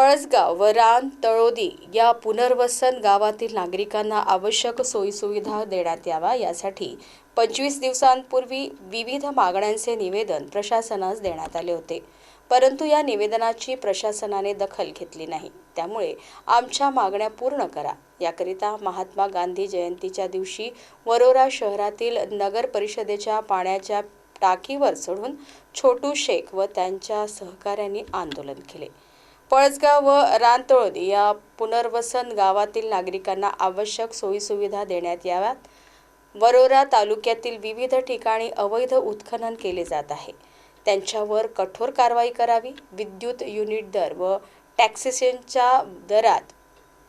पळसगाव व रान तळोदी या पुनर्वसन गावातील नागरिकांना आवश्यक सोयीसुविधा देण्यात यावा यासाठी पंचवीस दिवसांपूर्वी विविध मागण्यांचे निवेदन प्रशासनास देण्यात आले होते. परंतु या निवेदनाची प्रशासनाने दखल घेतली नाही. त्यामुळे आमच्या मागण्या पूर्ण करा. याकरिता महात्मा गांधी जयंतीच्या दिवशी वरोरा शहरातील नगर परिषदेच्या पाण्याच्या टाकीवर चढून छोटू शेख व त्यांच्या सहकाऱ्यांनी आंदोलन केले. पळसगाव व रानतळोद या पुनर्वसन गावातील नागरिकांना आवश्यक सोयीसुविधा देण्यात याव्यात. वरोरा तालुक्यातील विविध ठिकाणी अवैध उत्खनन केले जात आहे. त्यांच्यावर कठोर कारवाई करावी विद्युत युनिट दर व टॅक्सेशनच्या दरात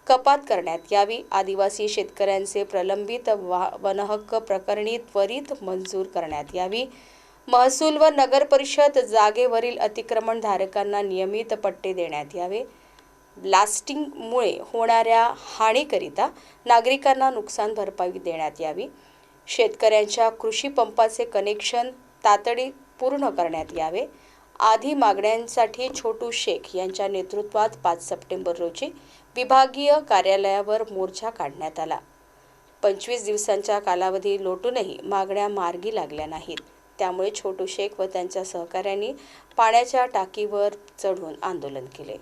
कपात करण्यात यावी आदिवासी शेतकऱ्यांचे प्रलंबित वा वनहक्क प्रकरणी त्वरित मंजूर करण्यात यावी महसूल व नगर परिषद जागेवरील अतिक्रमणधारकांना नियमित पट्टे देण्यात यावे. ब्लास्टिंगमुळे होणाऱ्या हानीकरिता नागरिकांना नुकसान भरपाई देण्यात यावी. शेतकऱ्यांच्या कृषी पंपाचे कनेक्शन तातडी पूर्ण करण्यात यावे. आदी मागण्यांसाठी छोटू शेख यांच्या नेतृत्वात पाच सप्टेंबर रोजी विभागीय कार्यालयावर मोर्चा काढण्यात आला. पंचवीस दिवसांच्या कालावधी लोटूनही मागण्या मार्गी लागल्या नाहीत. त्यामुळे छोटू शेख व त्यांच्या सहकाऱ्यांनी पाण्याच्या टाकीवर चढून आंदोलन केले.